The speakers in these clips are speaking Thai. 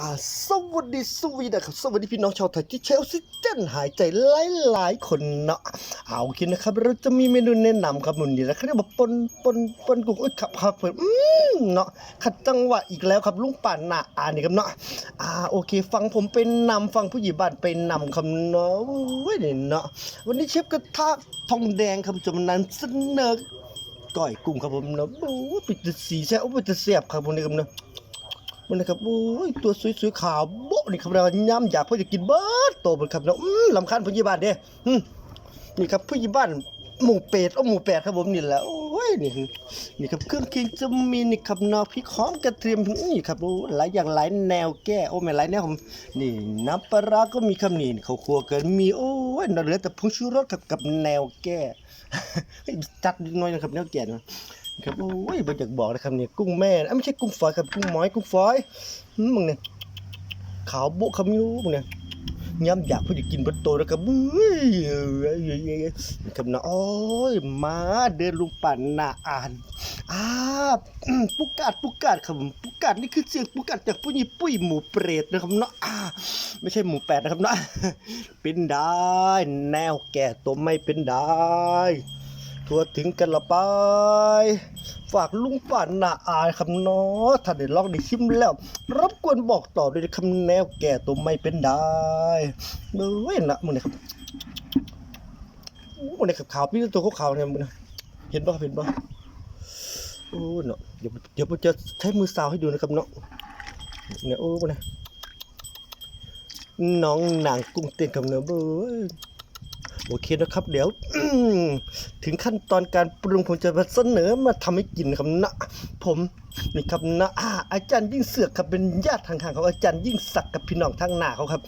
อ่าสวัสดีสวีนะครับสวัสดีพี่น้องชาวไทยที่ใช้ออกซิเจนหายใจหลายหลายๆคนเนาะเอาโอเคนะครับ เราจะมีเมนูแนะนำครับมุนนี้นะครับเรียกว่าปนปนปนกุ้งเอ้ยครับครับเพิ่มอืมเนาะขัดจังหวะอีกแล้วครับลุงป่านหนาอ่านนี่ครับเนาะอ่าโอเค ฟังผมเป็นนำฟังผู้หญ่บ้านเป็นนำคำเนาะเว้ยนี่เนาะวันนี้เชฟกระทะทองแดงครับจำนั้นเสนอก้อยกุ้งครับผมเนาะโอ้ปิดสีแซ่บโอ้ปิดเสียบครับผมนี่ครับเนาะ มันนะครับโอ้ยตัวสวยๆขาวโบ๊ะนี่ครับเราย้ำอยากเพื่อจะกินเบิร์ดโตมันครับเนาะอืมลำคัญผู้ใหญ่บ้านเด้อืมนี่ครับผู้ใหญ่บ้านหมูเป็ดเอาหมูแปดครับผมนี่แหละโอ้ยนี่คือนี่ครับเครื่องเคียงจะมีนี่ครับนาะพริกหอมกระเทียมนี่ครับโอ้หลายอย่างหลายแนวแก้โอ้ไม่หลายแนวผมนี่น้ำปลาร้าก็มีคำนี่ข้าวคั่วกันมีโอ้ยนเหลือแต่ผงชูรสกับกับแนวแก้จัดนิดหน่อยนะครับแนวแก้เนาะ ครับโอ้ยบ่อยากบอกนะครับเนี่ยกุ้งแม่นะเอ้ยไม่ใช่กุ้งฝอยครับกุ้งหมอยกุ้งฝอยมึงเนี่ยขาวโบ๊ะขมิ้วมึงเนี่ยย้ำอยากเพื่อจะกินบนโตะนะครับเฮ้ยครับนะโอ้ยมาเดินลุงปั่นหน้าอ่านอ่าปุกกาดปุกกาดครับปุกกาดนี่คือเสียงปุกกาดจากผู้หญิงปุ้ยหมูเปรตนะครับเนาะอ่าไม่ใช่หมูแปดนะครับเนาะเป็นได้ แนวแก่ตัวไม่เป็นได้ ทั่วถึงกันละไป ฝากลุงป่านหน้าอายคำน้อถ้าได้ลองได้ชิมแล้วรบกวนบอกต่อด้วยคำแนวแก่ตัวไม่เป็นได้เบ้ยนะมึงเนี่ยครับมึงเนี่ยขาวพี่ตัวขาวเนี่ยมึงเห็นป่ะเห็นป่ะโอ้เนาะเดี๋ยวเดี๋ยวผมจะใช้มือสาวให้ดูนะครับเนาะเนี่ยโอ้มึงนะน้องนางกุ้งเต้นกับเนื้อเบ้ย โอเคนะครับ เดี๋ยวถึงขั้นตอนการปรุงผมจะมาเสนอมาทำให้กินนะครับนะผม นี่ครับนะอาอาจารย์ยิ่งเสือกครับเป็นญาติทางห่างของอาจารย์ยิ่งศักดิ์กับพี่น้องทางหน้าเขาครับ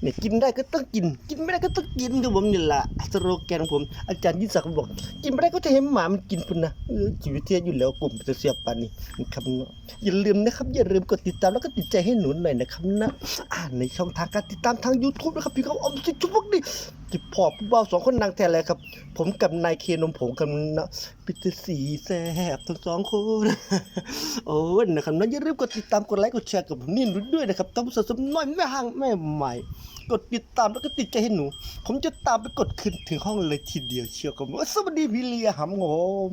เนี่ยกินได้ก็ต้องกิน กินไม่ได้ก็ต้องกินครับผมนี่แหละสโลแกนของผมอาจารย์ยิ่งศักดิ์บอก กินไม่ได้ก็จะเห็นหมามันกินพุ่นนะเออชีวิตเทียอยู่แล้วกลุ่มจะเสียบปานนี้นะครับนะอย่าลืมนะครับ อย่าลืมกดติดตามแล้วก็ติดใจให้หนูหน่อยนะครับนะอ่าในช่องทางการติดตามทาง YouTube นะครับพี่เขาอมสิชุบกดิจิพอผู้บ่าวสองคนนางแทนเลยครับ ผมกับนายเคนมผงกันนะพิตสีแซ่บทั้งสองคนโอ้ยนะครับนะอย่าลืมกดติดตามกดไลค์กดแชร์กับผมนี่ด้วยนะครับตามสะสมน้อยแม่ห่างแม่ใหม่ กดติดตามแล้วก็ติดใจให้หนู ผมจะตามไปกดขึ้นถึงห้องเลยทีเดียวเชียวกับว่าสวัสดีพี่เลียหำโงม